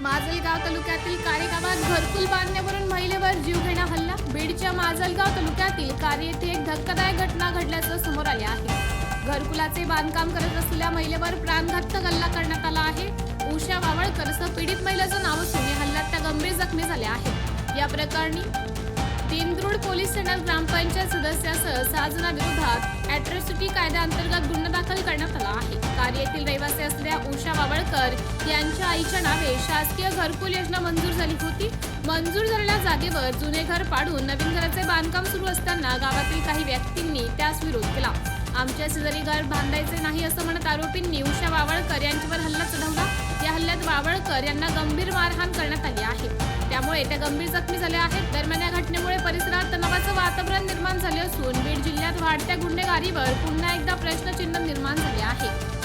माजलगाव तालुक्यातील कार्य गावात घरकुल बांधण्यावरून महिलेवर जीवघेणा हल्ला. बीडच्या माजलगाव तालुक्यातील कार्य येथे एक धक्कादायक घटना घडल्याचं समोर आले आहे. घरकुलाचे बांधकाम करत असलेल्या महिलेवर प्राणघातक हल्ला करण्यात आला आहे. उषा वावळकर असं पीडित महिलेचं नाव असून या हल्ल्यात त्या गंभीर जखमी झाल्या आहेत. या प्रकरणी दिंद्रुड पोलीस ठाण्यात ग्रामपंचायत सदस्यासह सहा जणांविरोधात अॅट्रॉसिटी कायद्याअंतर्गत गुन्हा आहे येथील रहिवासी असलेल्या उषा वावळकर यांच्या आईच्या नावे शासकीय घरकुल योजना मंजूर झाली होती. मंजूर झालेल्या जागेवर जुने घर पाडून नवीन घराचे बांधकाम सुरू असताना गावातील काही व्यक्तींनी त्यास विरोध केला. आमच्या शेजारी घर बांधायचे नाही असं म्हणत आरोपींनी उषा वावळकर यांच्यावर हल्ला चढवला. या हल्ल्यात वावळकर यांना गंभीर मारहाण करण्यात आली आहे. त्यामुळे त्या गंभीर जखमी झाल्या आहेत. दरम्यान या घटनेमुळे परिसरात तणावाचं वातावरण निर्माण झाले असून बीड जिल्ह्यात वाढत्या गुन्हेगारीवर पुन्हा एकदा प्रश्नचिन्ह निर्माण झाले आहे.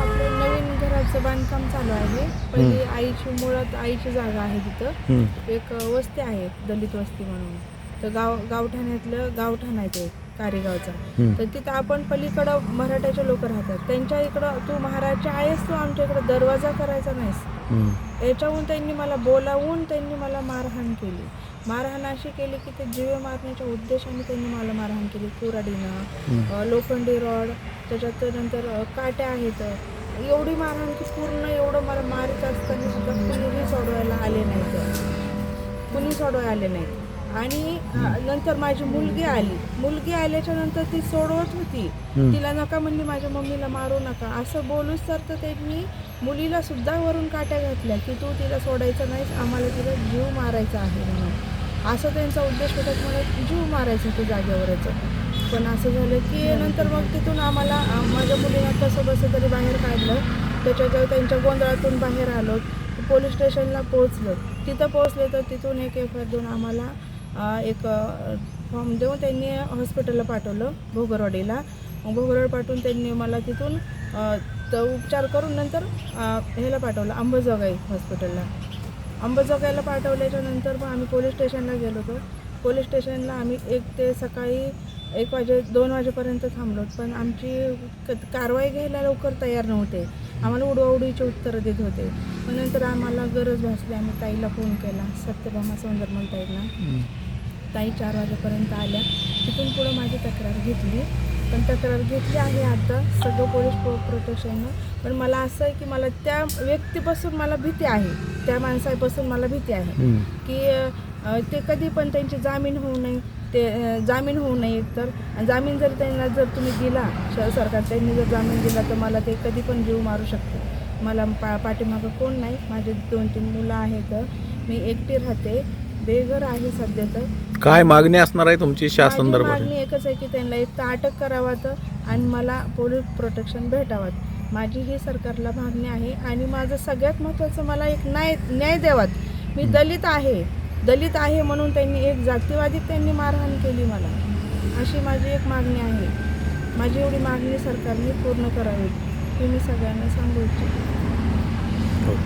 आपलं नवीन घराचं बांधकाम चालू आहे. पहिली आईची मुळात आईची जागा आहे तिथं. एक वस्ती आहे दलित वस्ती म्हणून. तर गाव गावठाण्यातलं गावठाण आहे ते. कारेगावचा. तर तिथं आपण पलीकडं मराठ्याचे लोक राहतात. त्यांच्या इकडं तू महाराजच्या आहेस तू आमच्या इकडं दरवाजा करायचा नाहीस. याच्याहून त्यांनी मला बोलावून त्यांनी मला मारहाण केली. मारहाण अशी केली की ते जीव मारण्याच्या उद्देशाने त्यांनी मला मारहाण केली. कुराडीनं लोखंडी रॉड त्याच्यात नंतर काट्या आहेत. एवढी मारहाण की पूर्ण एवढं मला मारत असताना सुद्धा कुणीही सोडवायला आले नाहीत. कुणी सोडवायला आले नाही आणि नंतर माझी मुलगी आली. मुलगी आल्याच्यानंतर ती सोडवत होती. तिला नका म्हणली माझ्या मम्मीला मारू नका. असं बोलूच तर तर त्यांनी मुलीला सुद्धा वरून काट्या घातल्या की तू तिला सोडायचं नाहीस आम्हाला तिला जीव मारायचा आहे म्हणून. असं त्यांचा उद्देश होता मला जीव मारायचा होतं जागेवरच. पण असं झालं की नंतर मग तिथून आम्हाला माझ्या मुलीला कसं बसं तरी बाहेर काढलं. त्याच्यात त्यांच्या गोंधळातून बाहेर आलो. पोलीस स्टेशनला पोहोचलो. तिथं पोहोचले तर तिथून एक एफ आय देऊन आम्हाला एक फॉर्म देऊन त्यांनी हॉस्पिटलला पाठवलं भोगरवाडीला. भोगरवाड पाठवून त्यांनी मला तिथून उपचार करून नंतर ह्याला पाठवलं अंबाजोगाई हॉस्पिटलला. अंबाजोगाईला पाठवल्याच्या नंतर मग आम्ही पोलीस स्टेशनला गेलो होतो. पोलीस स्टेशनला आम्ही एक ते सकाळी एक वाजे दोन वाजेपर्यंत थांबलो पण आमची क- कारवाई घ्यायला लवकर तयार नव्हते. आम्हाला उडवाउडीचे उत्तरं देत होते. मग नंतर आम्हाला गरज भासली. आम्ही ताईला फोन केला. सत्यभामा सौंदरमल ताईला ताई चार वाजेपर्यंत आल्या. तिथून पुढं माझी तक्रार घेतली. पण तक्रार घेतली आहे आता. सगळं पोलीस प्रो प्रोटेक्शननं पण मला असं आहे की मला त्या व्यक्तीपासून मला भीती आहे. त्या माणसापासून मला भीती आहे. की ते कधी पण त्यांची जामीन होऊ नये. ते जामीन होऊ नये तर. जामीन जर त्यांना जर तुम्ही दिला सरकार त्यांनी जर जामीन दिला तर मला ते कधी पण जीव मारू शकते. मला पा पाठीमागं कोण नाही? माझे दोन तीन मुलं आहेत. मी एकटी राहते. बेघर आहे सध्या तर. काय मागणी असणार आहे तुमची शासन मागणी एकच आहे की त्यांना एक तर अटक करावात आणि मला पोलीस प्रोटेक्शन भेटावं. माझी ही सरकारला मागणी आहे आणि माझं सगळ्यात महत्त्वाचं मला एक न्याय न्याय द्यावात. मी दलित आहे. दलित आहे म्हणून त्यांनी एक जातीवादी त्यांनी मारहाण केली मला. अशी माझी एक मागणी आहे. माझी एवढी मागणी सरकारने पूर्ण करावी ही मी सगळ्यांना सांगू इच्छिते.